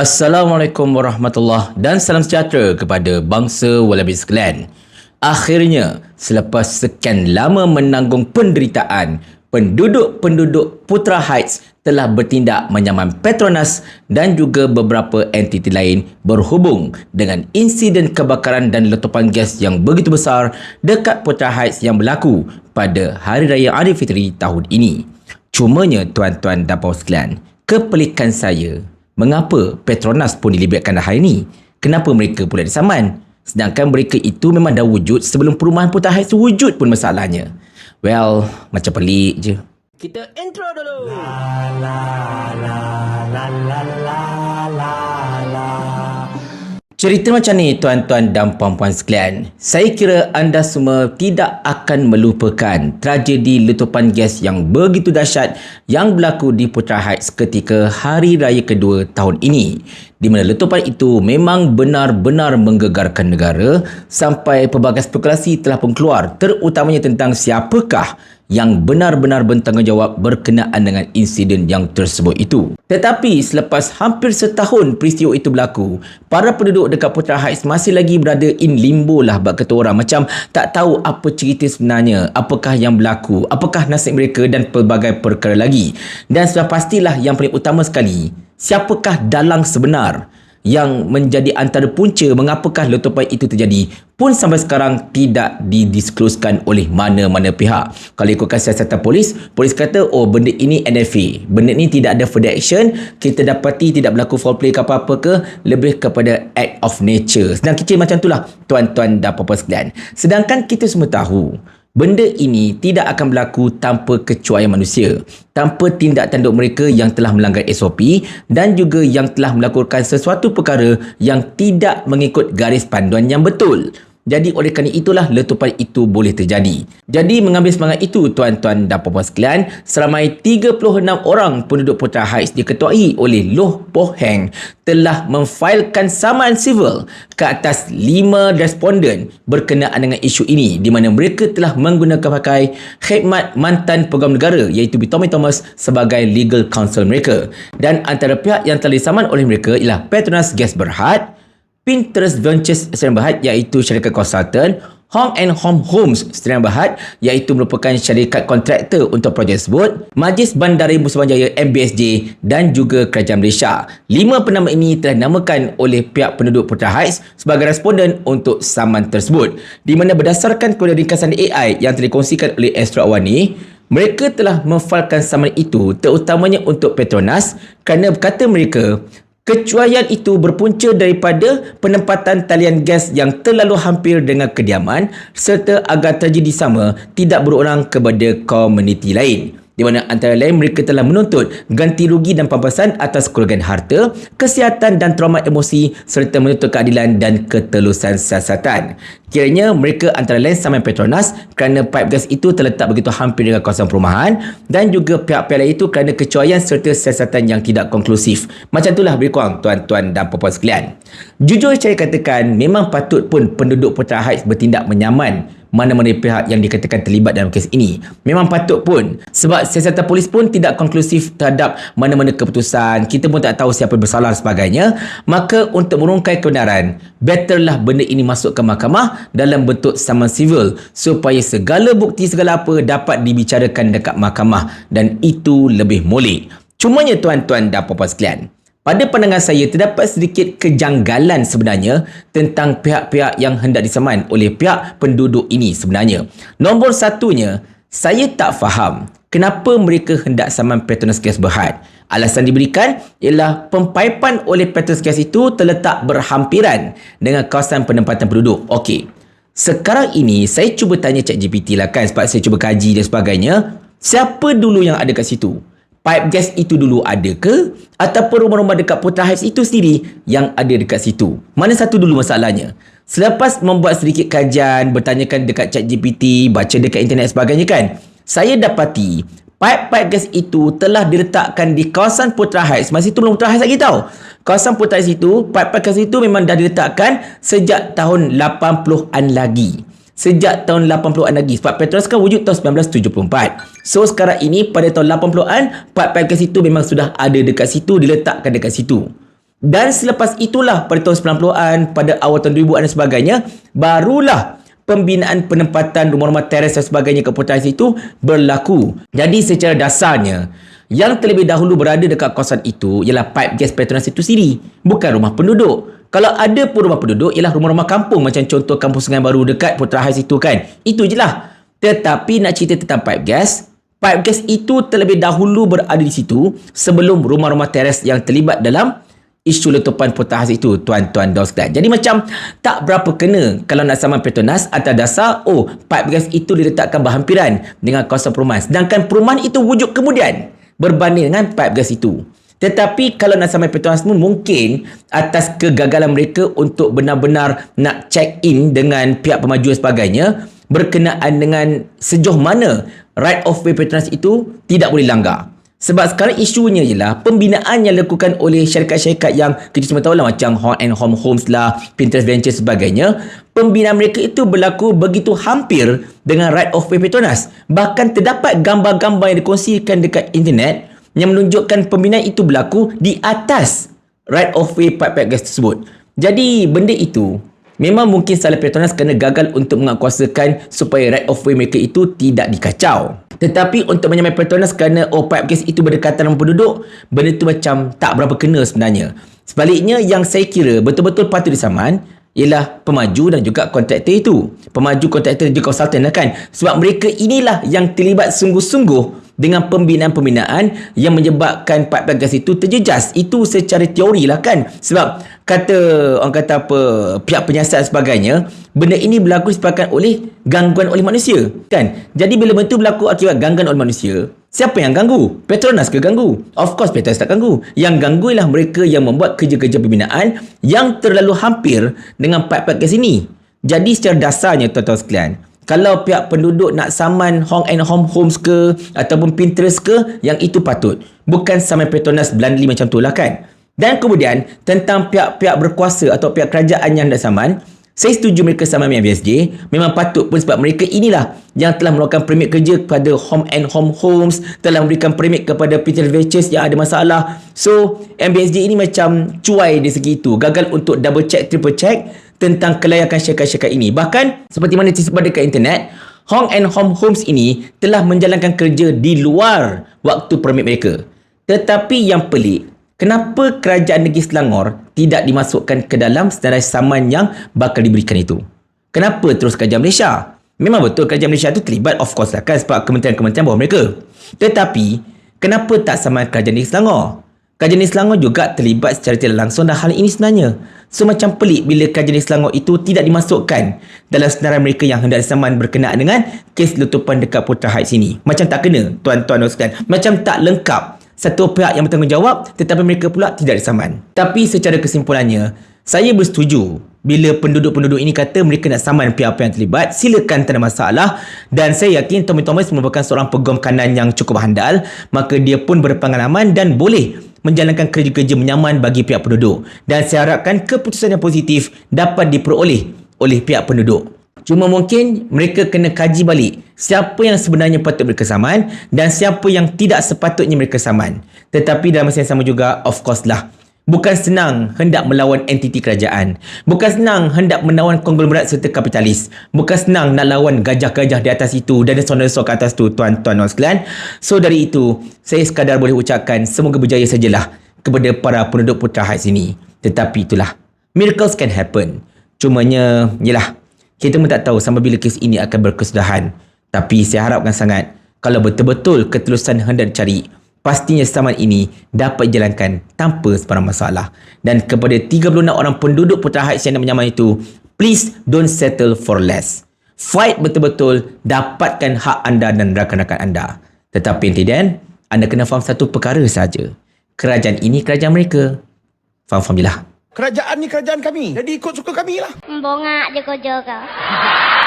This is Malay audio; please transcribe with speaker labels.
Speaker 1: Assalamualaikum warahmatullahi dan salam sejahtera kepada bangsa Wallaby sekalian. Akhirnya, selepas sekian lama menanggung penderitaan, penduduk-penduduk Putra Heights telah bertindak menyaman Petronas dan juga beberapa entiti lain berhubung dengan insiden kebakaran dan letupan gas yang begitu besar dekat Putra Heights yang berlaku pada Hari Raya Aidilfitri tahun ini. Cumanya tuan-tuan dan puan sekalian, kepelikan saya Mengapa Petronas pun dilibatkan dalam hal ini? Kenapa mereka pula disaman? Sedangkan mereka itu memang dah wujud sebelum perumahan Putar Heights wujud pun masalahnya. Well, macam pelik je. Kita intro dulu. La la la la la la la la. Cerita macam ni tuan-tuan dan puan-puan sekalian. Saya kira anda semua tidak akan melupakan tragedi letupan gas yang begitu dahsyat yang berlaku di Putra Heights ketika hari raya kedua tahun ini. Di mana letupan itu memang benar-benar menggegarkan negara sampai pelbagai spekulasi telah pun keluar terutamanya tentang siapakah yang benar-benar bertanggungjawab berkenaan dengan insiden yang tersebut itu. Tetapi selepas hampir setahun peristiwa itu berlaku, para penduduk dekat Putra Heights masih lagi berada in limbo lah bak kata orang. Macam tak tahu apa cerita sebenarnya, apakah yang berlaku, apakah nasib mereka dan pelbagai perkara lagi. Dan sudah pastilah yang paling utama sekali, siapakah dalang sebenar yang menjadi antara punca mengapakah letupan itu terjadi pun sampai sekarang tidak didisclosekan oleh mana-mana pihak. Kalau ikutkan siasatan polis, polis kata oh benda ini NFA. Benda ini tidak ada further action, kita dapati tidak berlaku foul play ke apa-apa ke, lebih kepada act of nature. Sedang kecil macam itulah tuan-tuan dan puan-puan sekalian. Sedangkan kita semua tahu Benda ini tidak akan berlaku tanpa kecuaian manusia, tanpa tindak tanduk mereka yang telah melanggar SOP dan juga yang telah melakukan sesuatu perkara yang tidak mengikut garis panduan yang betul. Jadi oleh kerana itulah letupan itu boleh terjadi. Jadi mengambil semangat itu tuan-tuan dan puan-puan sekalian, seramai 36 orang penduduk Putra Heights diketuai oleh Loh Po Heng telah memfailkan saman sivil ke atas 5 responden berkenaan dengan isu ini di mana mereka telah menggunakan pakai khidmat mantan peguam negara iaitu B. Tommy Thomas sebagai legal counsel mereka. Dan antara pihak yang telah disaman oleh mereka ialah Petronas Gas Berhad, Pinterest Ventures Sdn Berhad iaitu syarikat konsultan Home and Home Homes Sdn Berhad iaitu merupakan syarikat kontraktor untuk projek tersebut Majlis Bandari Muslimanjaya MBSJ dan juga Kerajaan Malaysia. Lima penama ini telah dinamakan oleh pihak penduduk Putra Heights sebagai responden untuk saman tersebut di mana berdasarkan kepada ringkasan AI yang telah dikongsikan oleh Astro Awani mereka telah memfalkan saman itu terutamanya untuk Petronas kerana kata mereka Kecuaian itu berpunca daripada penempatan talian gas yang terlalu hampir dengan kediaman serta agar terjadi sama tidak berulang kepada komuniti lain di mana antara lain mereka telah menuntut ganti rugi dan pampasan atas kerugian harta, kesihatan dan trauma emosi serta menuntut keadilan dan ketelusan siasatan. Kiranya mereka antara lain sama Petronas kerana pipe gas itu terletak begitu hampir dengan kawasan perumahan dan juga pihak-pihak itu kerana kecuaian serta siasatan yang tidak konklusif. Macam itulah lebih tuan-tuan dan puan-puan sekalian. Jujur saya katakan memang patut pun penduduk Putra Heights bertindak menyaman mana-mana pihak yang dikatakan terlibat dalam kes ini. Memang patut pun. Sebab siasatan polis pun tidak konklusif terhadap mana-mana keputusan. Kita pun tak tahu siapa bersalah dan sebagainya. Maka untuk merungkai kebenaran, betterlah benda ini masuk ke mahkamah dalam bentuk saman sivil supaya segala bukti segala apa dapat dibicarakan dekat mahkamah dan itu lebih molek. Cumanya tuan-tuan dan puan-puan sekalian, pada pandangan saya, terdapat sedikit kejanggalan sebenarnya tentang pihak-pihak yang hendak disaman oleh pihak penduduk ini sebenarnya. Nombor satunya, saya tak faham kenapa mereka hendak saman Petronas Gas Berhad. Alasan diberikan ialah pempaipan oleh Petronas Gas itu terletak berhampiran dengan kawasan penempatan penduduk. Okey. Sekarang ini saya cuba tanya ChatGPT lah kan sebab saya cuba kaji dan sebagainya. Siapa dulu yang ada kat situ? Pipe gas itu dulu ada ke? Ataupun rumah-rumah dekat Putra Heights itu sendiri yang ada dekat situ? Mana satu dulu masalahnya? Selepas membuat sedikit kajian bertanyakan dekat chat GPT baca dekat internet sebagainya kan? Saya dapati pipe-pipe gas itu telah diletakkan di kawasan Putra Heights masih itu belum Putra Heights lagi tau. Kawasan Putra Heights itu pipe-pipe gas itu memang dah diletakkan sejak tahun 80-an lagi sejak tahun 80-an lagi sebab Petronas kan wujud tahun 1974 so sekarang ini pada tahun 80-an part gas itu memang sudah ada dekat situ diletakkan dekat situ Dan selepas itulah pada tahun 90-an, pada awal tahun 2000-an dan sebagainya, barulah pembinaan penempatan rumah-rumah teres dan sebagainya ke putaran itu berlaku. Jadi secara dasarnya, yang terlebih dahulu berada dekat kawasan itu ialah pipe gas Petronas itu sendiri, bukan rumah penduduk. Kalau ada pun rumah penduduk ialah rumah-rumah kampung macam contoh kampung Sungai Baru dekat Putra Heights itu kan. Itu je lah. Tetapi nak cerita tentang pipe gas, pipe gas itu terlebih dahulu berada di situ sebelum rumah-rumah teres yang terlibat dalam isu letupan potas itu tuan-tuan dan sekalian. Jadi macam tak berapa kena kalau nak saman Petronas atas dasar oh pipe gas itu diletakkan berhampiran dengan kawasan perumahan. Sedangkan perumahan itu wujud kemudian berbanding dengan pipe gas itu. Tetapi kalau nak sampai Petronas pun mungkin atas kegagalan mereka untuk benar-benar nak check in dengan pihak pemaju dan sebagainya berkenaan dengan sejauh mana right of way Petronas itu tidak boleh langgar. Sebab sekarang isunya ialah pembinaan yang dilakukan oleh syarikat-syarikat yang kita semua tahu lah macam Home and Home Homes lah, Pinterest Venture sebagainya. Pembinaan mereka itu berlaku begitu hampir dengan right of way Petronas. Bahkan terdapat gambar-gambar yang dikongsikan dekat internet yang menunjukkan pembinaan itu berlaku di atas right of way pipe-pipe gas tersebut. Jadi benda itu memang mungkin salah Petronas kerana gagal untuk menguasakan supaya right of way mereka itu tidak dikacau. Tetapi untuk menyamai Petronas kerana oh pipe gas itu berdekatan dengan penduduk, benda itu macam tak berapa kena sebenarnya. Sebaliknya yang saya kira betul-betul patut disaman ialah pemaju dan juga kontraktor itu. Pemaju kontraktor dan juga konsultan lah kan. Sebab mereka inilah yang terlibat sungguh-sungguh dengan pembinaan-pembinaan yang menyebabkan pipe gas itu terjejas. Itu secara teori lah kan. Sebab kata orang kata apa pihak penyiasat sebagainya benda ini berlaku disebabkan oleh gangguan oleh manusia kan? Jadi bila benda itu berlaku akibat gangguan oleh manusia siapa yang ganggu? Petronas ke ganggu? Of course Petronas tak ganggu. Yang ganggu ialah mereka yang membuat kerja-kerja pembinaan yang terlalu hampir dengan pipe gas ini. Jadi secara dasarnya tuan-tuan sekalian kalau pihak penduduk nak saman Hong and Home Homes ke ataupun Pinterest ke yang itu patut bukan saman Petronas bluntly macam tu lah kan dan kemudian tentang pihak-pihak berkuasa atau pihak kerajaan yang hendak saman, saya setuju mereka saman dengan BSJ. Memang patut pun sebab mereka inilah yang telah melakukan permit kerja kepada home and home homes, telah memberikan permit kepada Peter Ventures yang ada masalah. So, MBSJ ini macam cuai dari segi itu. Gagal untuk double check, triple check tentang kelayakan syarikat-syarikat ini. Bahkan, seperti mana disebut dekat internet, Home and Home Homes ini telah menjalankan kerja di luar waktu permit mereka. Tetapi yang pelik, Kenapa kerajaan negeri Selangor tidak dimasukkan ke dalam senarai saman yang bakal diberikan itu? Kenapa terus kerajaan Malaysia? Memang betul kerajaan Malaysia itu terlibat of course lah kan sebab kementerian-kementerian bawah mereka. Tetapi, kenapa tak saman kerajaan negeri Selangor? Negeri Selangor juga terlibat secara tidak langsung dalam hal ini sebenarnya. So macam pelik bila negeri Selangor itu tidak dimasukkan dalam senarai mereka yang hendak disaman berkenaan dengan kes letupan dekat Putra Heights ini. Macam tak kena tuan-tuan dan. Macam tak lengkap satu pihak yang bertanggungjawab tetapi mereka pula tidak disaman. Tapi secara kesimpulannya, saya bersetuju bila penduduk-penduduk ini kata mereka nak saman pihak-pihak yang terlibat, silakan tak ada masalah dan saya yakin Tommy Thomas merupakan seorang peguam kanan yang cukup handal, maka dia pun berpengalaman dan boleh menjalankan kerja-kerja menyaman bagi pihak penduduk dan saya harapkan keputusan yang positif dapat diperoleh oleh pihak penduduk. Cuma mungkin mereka kena kaji balik siapa yang sebenarnya patut mereka saman dan siapa yang tidak sepatutnya mereka saman. Tetapi dalam masa yang sama juga, of course lah, bukan senang hendak melawan entiti kerajaan. Bukan senang hendak menawan konglomerat serta kapitalis. Bukan senang nak lawan gajah-gajah di atas itu dan dinosaur ke atas tu, tuan-tuan dan sekalian. So dari itu, saya sekadar boleh ucapkan semoga berjaya sajalah kepada para penduduk Putra Heights ini. Tetapi itulah, miracles can happen. Cumanya, yelah, kita pun tak tahu sampai bila kes ini akan berkesudahan. Tapi saya harapkan sangat kalau betul-betul ketelusan hendak dicari, pastinya saman ini dapat dijalankan tanpa sebarang masalah. Dan kepada 36 orang penduduk Putra Heights yang menyamai itu, please don't settle for less. Fight betul-betul dapatkan hak anda dan rakan-rakan anda. Tetapi tidak, anda kena faham satu perkara saja. Kerajaan ini kerajaan mereka. Faham-faham je lah.
Speaker 2: Kerajaan ni kerajaan kami. Jadi ikut suka kami lah.
Speaker 3: Bongak je kau jaga.